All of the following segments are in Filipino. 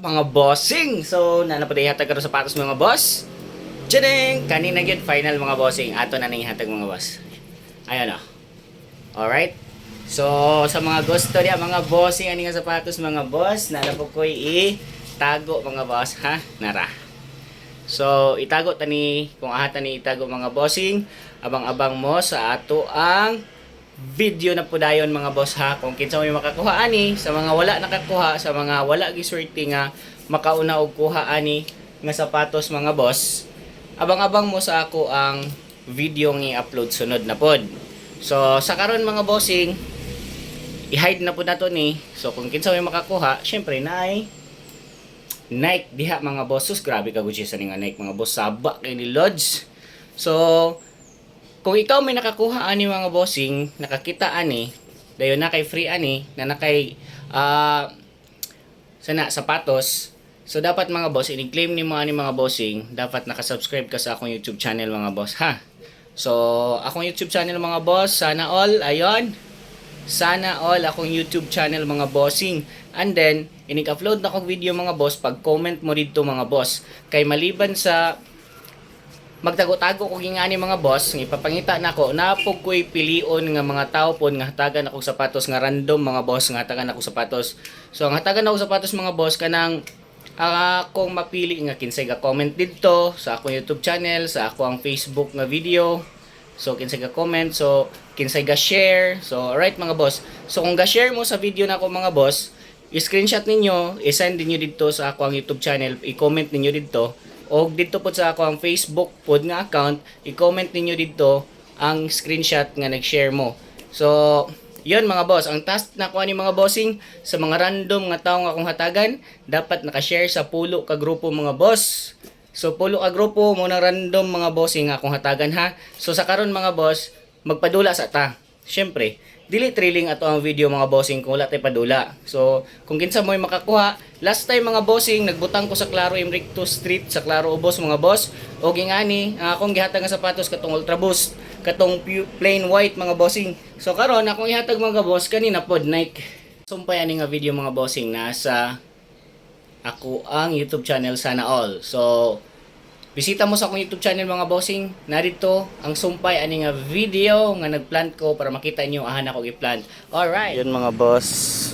mga bossing? So, nanapaday hatag karon sapatos mga boss. Tadang! Kanina yun, final mga bossing. Ato na nang hatag mga boss. Ayan o. Alright? So, sa mga gusto niya, mga bossing, ani nga sapatos mga boss, nala po ko'y itago mga boss, ha? Nara. So, itago tani, kung ahata ni itago mga bossing, abang-abang mo sa ato ang video na po dayon mga boss ha. Kung kinsa may makakuha ani, sa mga wala nakakuha, sa mga wala giswerte nga makauna og kuha ani nga sapatos mga boss, abang-abang mo sa ako ang video nga i-upload sunod na pod. So, sa karon mga bossing, i-hide na po na to ni. So, kung kinsa may makakuha, syempre na ay Nike diha mga bosses grabe ka gud sa nga Nike mga boss saba kay ni Lodge so kung ikaw may nakakuha ani mga bossing nakakita ani dayon na kay free ani na nakay ah sana sapatos so dapat mga boss ini-claim ni mga ani mga bossing dapat nakasubscribe ka sa akong YouTube channel mga boss ha so akong YouTube channel mga boss sana all ayon sana all akong YouTube channel mga bossing. And then, inig-upload na kong video mga boss pag comment mo dito mga boss. Kay maliban sa magtago-tago ko gingani mga boss, ng ipapangita na ko, napog ko'y pilion nga mga tao po nga hatagan akong sapatos nga random mga boss nga hatagan akong sapatos. So ang hatagan akong sapatos mga boss kanang ah, akong mapili nga kinsay ga comment dito sa akong YouTube channel, sa ako ang Facebook nga video. So kinsay ga comment, so kinsay ga share. So alright mga boss. So kung ga share mo sa video na ako mga boss, i-screenshot ninyo, i-send ninyo dito sa ako ang YouTube channel, i-comment ninyo dito. O dito po sa ako ang Facebook pod nga account, i-comment ninyo dito ang screenshot nga nag-share mo. So, yun mga boss, ang task na ko ni mga bossing sa mga random nga tao nga akong hatagan, dapat naka-share sa pulo ka grupo mga boss. So pulo ka grupo mo na random mga bossing nga akong hatagan ha. So sa karon mga boss, magpadula sa ta. Syempre, dili thrilling ato ang video mga bossing kung wala tay padula. So, kung kinsa mo makakuha, last time mga bossing nagbutang ko sa Claro Imricto Street sa Claro Ubos mga boss. O gingani, ang akong gihatag nga sapatos katong Ultra Boost, katong plain white mga bossing. So karon akong ihatag mga boss kanina pod Nike. Sumpay ani nga video mga bossing nasa ako ang YouTube channel sana all. So, bisita mo sa akong YouTube channel mga bossing. Narito ang sumpay ani nga video nga nagplant ko para makita niyo ahan ako gi-plant. Alright. Yun mga boss.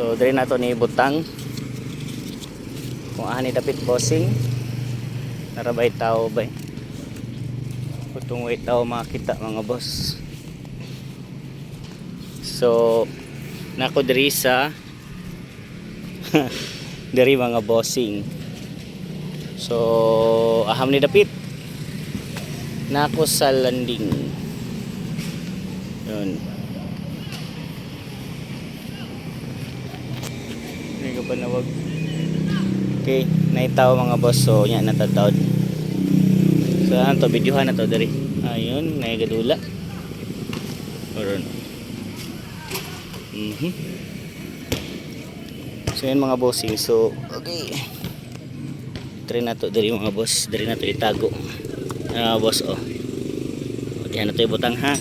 So, diri na to ni butang. Kung ahan ni dapit bossing. Narabay tao ba? Kutong way tao makita mga boss. So, nako diri sa diri mga bossing. So, aham ni dapit. Nako sa landing. Yun. Hindi ko pa nawag. Okay, naitaw mga boss. So, yan natatawad. So, ano to? Videohan na to dari. Ayun, naigadula. Oron. Mhm. So yan mga bossing. So okay. Try na to diri mga boss. Diri na to itago. Ah boss oh. Diyan na to ibutang ha.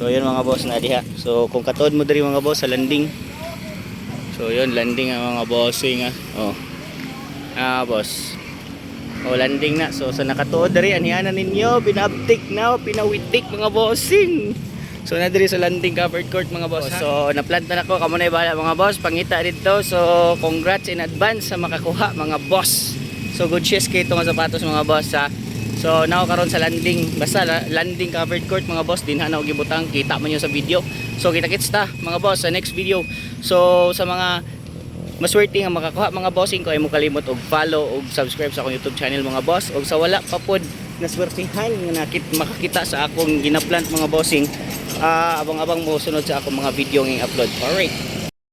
So yun mga boss na diha. So kung katod mo diri mga boss sa landing. So yun landing ang mga bossing ha. Oh. Ah boss. Oh landing na. So sa nakatuod diri aniana ninyo pinabtik na pinawitik mga bossing. So na diri sa landing covered court mga boss. ha? So na-plant na nako kamo na ibala mga boss pangita dito. So congrats in advance sa makakuha mga boss. So good shoes kay itong sapatos mga boss ha. So now karon sa landing. Basta la- landing covered court mga boss dinha na gibutang. Kita man yun sa video. So kita kits ta mga boss sa next video. So sa mga maswerte nga makakuha mga bossing ko ay mo kalimot og follow og subscribe sa akong YouTube channel mga boss. Og sa wala pa pod naswertihan nga nakit makakita sa akong ginaplant mga bossing ah abang-abang mo sunod sa akong mga video nga i-upload alright